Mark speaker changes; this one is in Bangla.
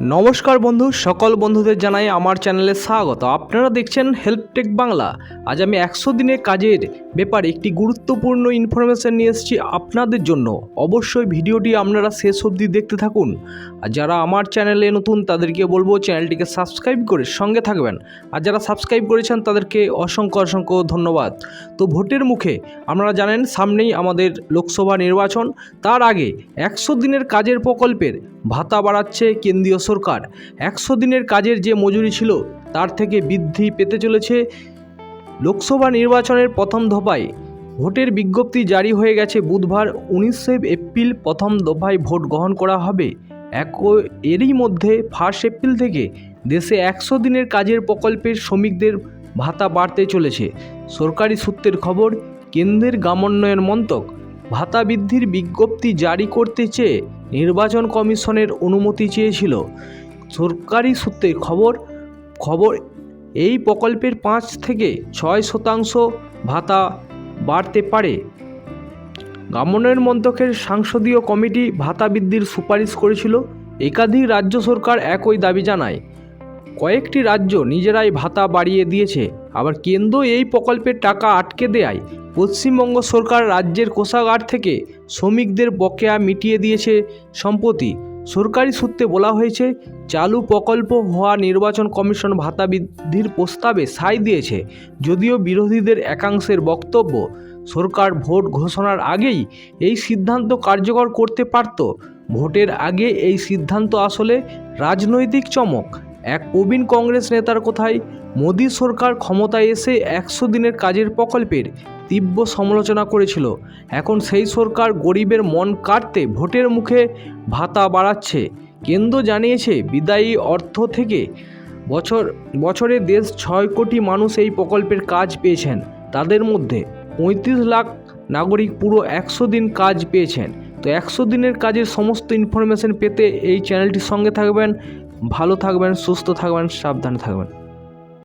Speaker 1: নমস্কার বন্ধু, সকল বন্ধুদের জানাই আমার চ্যানেলে স্বাগত। আপনারা দেখছেন হেল্পটেক বাংলা। আজ আমি একশো দিনের কাজের ব্যাপারে একটি গুরুত্বপূর্ণ ইনফরমেশান নিয়ে এসেছি আপনাদের জন্য। অবশ্যই ভিডিওটি আপনারা শেষ অবধি দেখতে থাকুন। আর যারা আমার চ্যানেলে নতুন, তাদেরকে বলব চ্যানেলটিকে সাবস্ক্রাইব করে সঙ্গে থাকবেন। আর যারা সাবস্ক্রাইব করেছেন, তাদেরকে অসংখ্য অসংখ্য ধন্যবাদ। তো ভোটের মুখে আপনারা জানেন, সামনেই আমাদের লোকসভা নির্বাচন। তার আগে একশো দিনের কাজের প্রকল্পের ভাতা বাড়াচ্ছে কেন্দ্রীয় সরকার। একশো দিনের কাজের যে মজুরি ছিল, তার থেকে বৃদ্ধি পেতে চলেছে লোকসভা নির্বাচনের প্রথম দফায়। ভোটের বিজ্ঞপ্তি জারি হয়ে গেছে বুধবার, উনিশে এপ্রিল প্রথম দফায় ভোট গ্রহণ করা হবে। এক এরই মধ্যে ফার্স্ট এপ্রিল থেকে দেশে একশো দিনের কাজের প্রকল্পের শ্রমিকদের ভাতা বাড়তে চলেছে। সরকারি সূত্রের খবর, কেন্দ্রের গ্রামোন্নয়ন মন্ত্রক ভাতা বৃদ্ধির বিজ্ঞপ্তি জারি করতে চেয়ে নির্বাচন কমিশনের অনুমতি চেয়েছিল। সরকারি সূত্রে খবর খবর এই প্রকল্পের পাঁচ থেকে ছয় শতাংশ ভাতা বাড়তে পারে। গ্রামোন্নয়ন মন্ত্রকের সাংসদীয় কমিটি ভাতা বৃদ্ধির সুপারিশ করেছিল। একাধিক রাজ্য সরকার একই দাবি জানায়। কয়েকটি রাজ্য নিজেরাই ভাতা বাড়িয়ে দিয়েছে। আবার কেন্দ্র এই প্রকল্পের টাকা আটকে দেয় পশ্চিমবঙ্গ সরকার রাজ্যের কোষাগার থেকে শ্রমিকদের বকেয়া মিটিয়ে দিয়েছে সম্প্রতি। সরকারি সূত্রে বলা হয়েছে, চালু প্রকল্প হওয়া নির্বাচন কমিশন ভাতা বৃদ্ধির প্রস্তাবে সাই দিয়েছে। যদিও বিরোধীদের একাংশের বক্তব্য, সরকার ভোট ঘোষণার আগেই এই সিদ্ধান্ত কার্যকর করতে পারত। ভোটের আগে এই সিদ্ধান্ত আসলে রাজনৈতিক চমক। এক প্রবীণ কংগ্রেস নেতার কথায়, মোদী সরকার ক্ষমতায় এসে একশো দিনের কাজের প্রকল্পের তীব্র সমালোচনা করেছিল। এখন সেই সরকার গরিবের মন কাটতে ভোটের মুখে ভাতা বাড়াচ্ছে। কেন্দ্র জানিয়েছে, বিদায়ী অর্থ থেকে বছর, বছরে দেশ ছয় কোটি মানুষ এই প্রকল্পের কাজ পেয়েছেন। তাদের মধ্যে পঁয়ত্রিশ লাখ নাগরিক পুরো একশো দিন কাজ পেয়েছেন। তো একশো দিনের কাজের সমস্ত ইনফরমেশন পেতে এই চ্যানেলটির সঙ্গে থাকবেন ভালো থাকবেন সুস্থ থাকবেন সাবধানে থাকবেন।